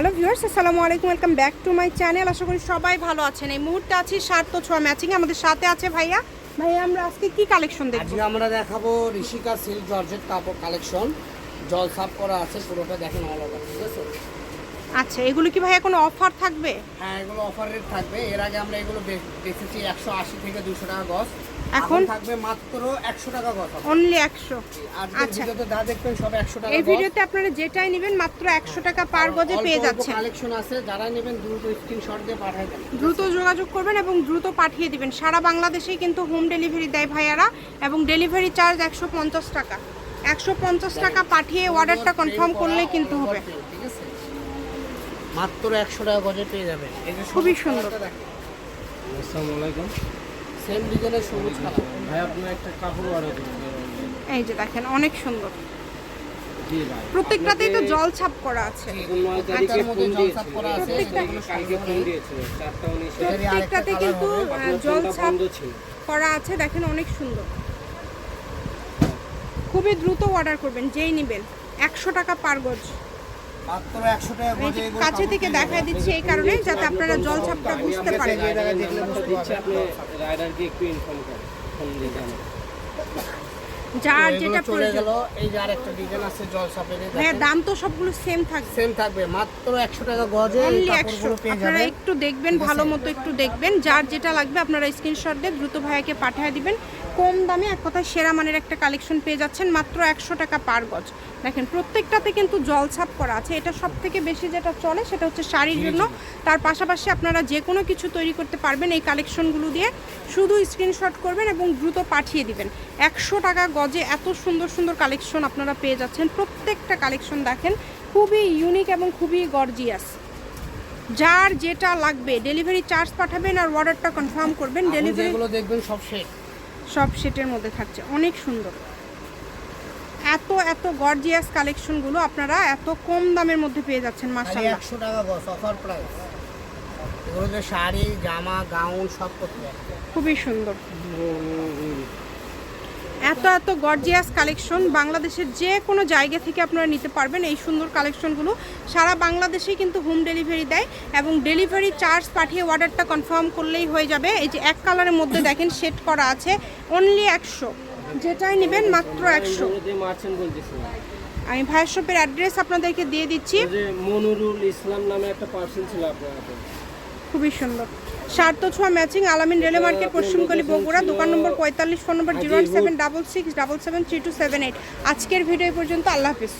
Hello viewers, আসসালামু আলাইকুম, welcome back to my channel. আশা করি সবাই ভালো আছেন। এই মুহূর্তে আছি তো ছোঁয়া ম্যাচিং আমাদের সাথে আছে ভাইয়া। ভাইয়া, আমরা আজকে কি কালেকশন দেখব? আজকে আমরা দেখাবো ঋষিকা সিল্ক জর্জেট কাপড় কালেকশন জল সাফ করা আছে, পুরোটা দেখেন অল ওভার ঠিক আছে? আচ্ছা এগুলো কি ভাইয়া কোনো অফার থাকবে? হ্যাঁ এগুলো অফার রেট থাকবে। এর আগে আমরা এগুলো বেচেছি একশো আশি থেকে দুশো টাকা গজ। এখন? থাকবে মাত্র একশো টাকা গজ অনলি একশো? আজকে আচ্ছা। ভিডিওতে যা দেখবেন সব একশো টাকা এই ভিডিওতে আপনারা যেটাই নেবেন মাত্র একশো টাকা পার গজে পেয়ে যাচ্ছেন। কালেকশন আছে যারা নেবেন দ্রুত স্ক্রিনশট দিয়ে পাঠিয়ে দেন দ্রুত যোগাযোগ করবেন এবং দ্রুত পাঠিয়ে দিবেন। সারা বাংলাদেশেই কিন্তু হোম ডেলিভারি দেয় ভাইয়ারা এবং ডেলিভারি চার্জ একশো পঞ্চাশ টাকা। একশো পঞ্চাশ টাকা পাঠিয়ে অর্ডারটা কনফার্ম করলেই কিন্তু হবে। ঠিক আছে? মাত্র একশো টাকা গজে পেয়ে যাবেন খুবই সুন্দর। আসসালামু আলাইকুম। সেম ডিজাইনের সবুজ কালার। ভাই আপনার একটা কাপড় অর্ডার এই যে দেখেন অনেক সুন্দর। জি ভাই। প্রত্যেকটাতেই তো জল ছাপ করা আছে। প্রত্যেকটাতে কিন্তু আপনার জল ছাপ করা আছে দেখেন অনেক সুন্দর। খুবই দ্রুত অর্ডার করবেন যেই নেবেন। একশো টাকা পার গজ। কাছে থেকে দেখা দেখায় দিচ্ছি এই কারণে যাতে আপনারা জল ছাপটা বুঝতে পারেন। রাইডারকে একটু ইনফর্ম করেন। ফোন দিয়ে জানান যার যেটা চলে গেল। এই যে আরেকটা ডিজাইন আছে জল সাপের হ্যাঁ দাম তো সবগুলো সেম থাকবে। সেম থাকবে মাত্র একশো টাকা গজে কাপড়গুলো পেয়ে আপনারা একটু দেখবেন ভালো মতো একটু দেখবেন। যার যেটা লাগবে আপনারা স্ক্রিনশট দিয়ে দ্রুত ভাইয়াকে পাঠিয়ে দিবেন। কম দামে এক কথায় সেরা মানের একটা কালেকশন পেয়ে যাচ্ছেন মাত্র একশো টাকা পার গজ। দেখেন প্রত্যেকটাতে কিন্তু জল ছাপ করা আছে। এটা সব থেকে বেশি যেটা চলে সেটা হচ্ছে শাড়ির জন্য। তার পাশাপাশি আপনারা যে কোনো কিছু তৈরি করতে পারবেন এই কালেকশনগুলো দিয়ে। শুধু স্ক্রিনশট করবেন এবং দ্রুত পাঠিয়ে দিবেন। একশো টাকা গজে এত সুন্দর সুন্দর কালেকশন আপনারা পেয়ে যাচ্ছেন। প্রত্যেকটা কালেকশন দেখেন খুবই ইউনিক এবং খুবই গর্জিয়াস যার যেটা লাগবে ডেলিভারি চার্জ পাঠাবেন আর অর্ডারটা কনফার্ম করবেন। ডেলিভারি দেখবেন সব সেট সব সেটের মধ্যে থাকছে। অনেক সুন্দর। এত এত গর্জিয়াস কালেকশনগুলো আপনারা এত কম দামের মধ্যে পেয়ে যাচ্ছেন মাসাল্লাহ একশো টাকা গজ অফার প্রাইস এগুলো যে শাড়ি জামা গাউন সব করতে খুবই সুন্দর। এত এত গর্জিয়াস কালেকশন বাংলাদেশের যে কোনো জায়গা থেকে আপনারা নিতে পারবেন এই সুন্দর কালেকশনগুলো সারা বাংলাদেশেই কিন্তু হোম ডেলিভারি দেয় এবং ডেলিভারি চার্জ পাঠিয়ে অর্ডারটা কনফার্ম করলেই হয়ে যাবে। এই যে এক কালারের মধ্যে দেখেন সেট করা আছে অনলি একশো। যেটাই নেবেন মাত্র একশো। আমি ভাইয়ের শপের অ্যাড্রেস আপনাদেরকে দিয়ে দিচ্ছি। মনুরুল ইসলাম নামে একটা পার্সেল ছিল আপনার খুবই সুন্দর। সার্থ ছোঁয়া ম্যাচিং আলামিন রেলে মার্কেট পশ্চিমকালী বগুড়া দোকান নম্বর পঁয়তাল্লিশ phone number zero seven double six double seven three two seven eight. আজকের ভিডিও পর্যন্ত আল্লাহ হাফিজ।